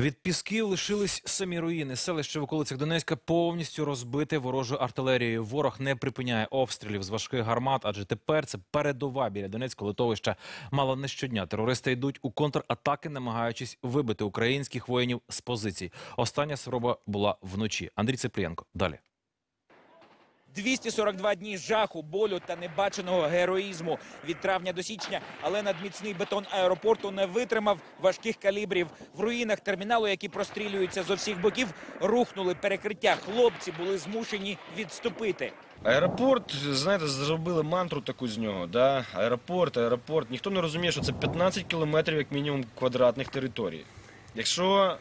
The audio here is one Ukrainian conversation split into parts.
Від пісків лишились самі руїни. Селище в околицях Донецька повністю розбите ворожою артилерією. Ворог не припиняє обстрілів з важких гармат, адже тепер це передова біля Донецького литовища. Мало не щодня терористи йдуть у контратаки, намагаючись вибити українських воїнів з позицій. Остання спроба була вночі. Андрій Цеплієнко. Далі. 242 дні жаху, болю та небаченого героїзму від травня до січня, але надміцний бетон аеропорту не витримав важких калібрів. В руїнах терміналу, які прострілюються з усіх боків, рухнули перекриття. Хлопці були змушені відступити. Аеропорт, знаєте, зробили мантру таку з нього. Да? Аеропорт, аеропорт. Ніхто не розуміє, що це 15 кілометрів, як мінімум, квадратних територій. Якщо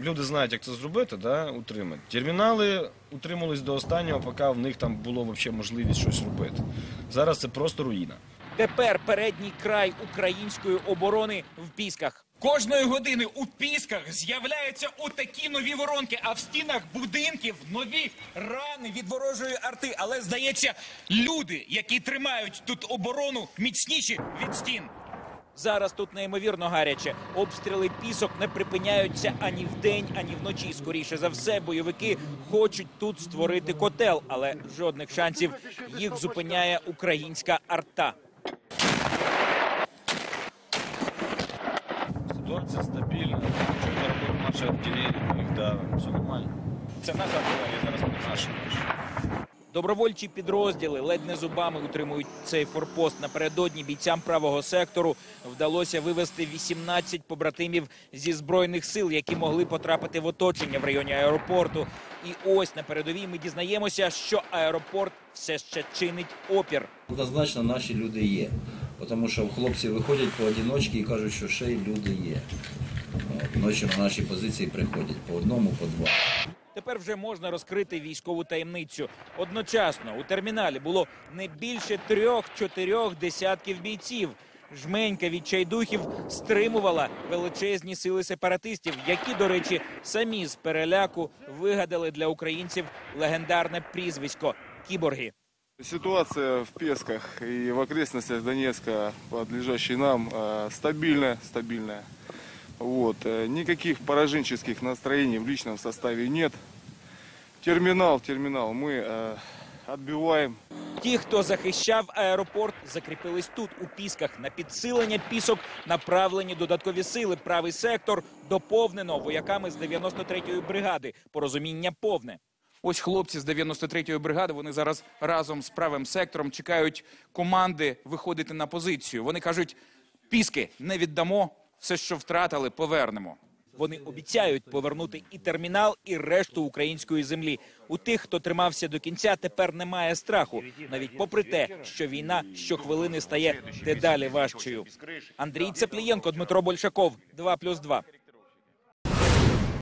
люди знають, як це зробити, да, утримати. Термінали утримувались до останнього, поки в них там було взагалі можливість щось робити. Зараз це просто руїна. Тепер передній край української оборони в пісках. Кожної години у пісках з'являються отакі нові воронки, а в стінах будинків нові рани від ворожої арти. Але здається, люди, які тримають тут оборону, міцніші від стін. Зараз тут неймовірно гаряче. Обстріли пісок не припиняються ані вдень, ані вночі. Скоріше за все, бойовики хочуть тут створити котел, але жодних шансів їх зупиняє українська арта. Ситуація стабільна. Робив наше відділення, їх давимо, все нормально. Це наша артилерія зараз буде наші. Добровольчі підрозділи ледь не зубами утримують цей форпост. Напередодні бійцям правого сектору вдалося вивести 18 побратимів зі збройних сил, які могли потрапити в оточення в районі аеропорту. І ось на передовій ми дізнаємося, що аеропорт все ще чинить опір. Однозначно наші люди є. Тому що хлопці виходять поодіночки і кажуть, що ще й люди є. Ночі на наші позиції приходять по одному, по два. Тепер вже можна розкрити військову таємницю. Одночасно у терміналі було не більше трьох-чотирьох десятків бійців. Жменька відчайдухів стримувала величезні сили сепаратистів, які, до речі, самі з переляку вигадали для українців легендарне прізвисько кіборги. Ситуация в Песках и в окрестностях Донецка, подлежащей нам, стабильная, стабильная. Вот. э, Никаких пораженческих настроений в личном составе нет. Терминал, терминал мы э, отбиваем. Ті, хто захищав аеропорт, закріпились тут у пісках. На підсилення пісок направлені додаткові сили. Правий сектор доповнено вояками з 93-ї бригади. Порозуміння повне. Ось хлопці з 93-ї бригади. Вони зараз разом з правим сектором чекають команди виходити на позицію. Вони кажуть: піски не віддамо, все, що втратили, повернемо. Вони обіцяють повернути і термінал, і решту української землі. У тих, хто тримався до кінця, тепер немає страху, навіть попри те, що війна щохвилини стає дедалі важчою. Андрій Цеплієнко, Дмитро Большаков, 2+,2.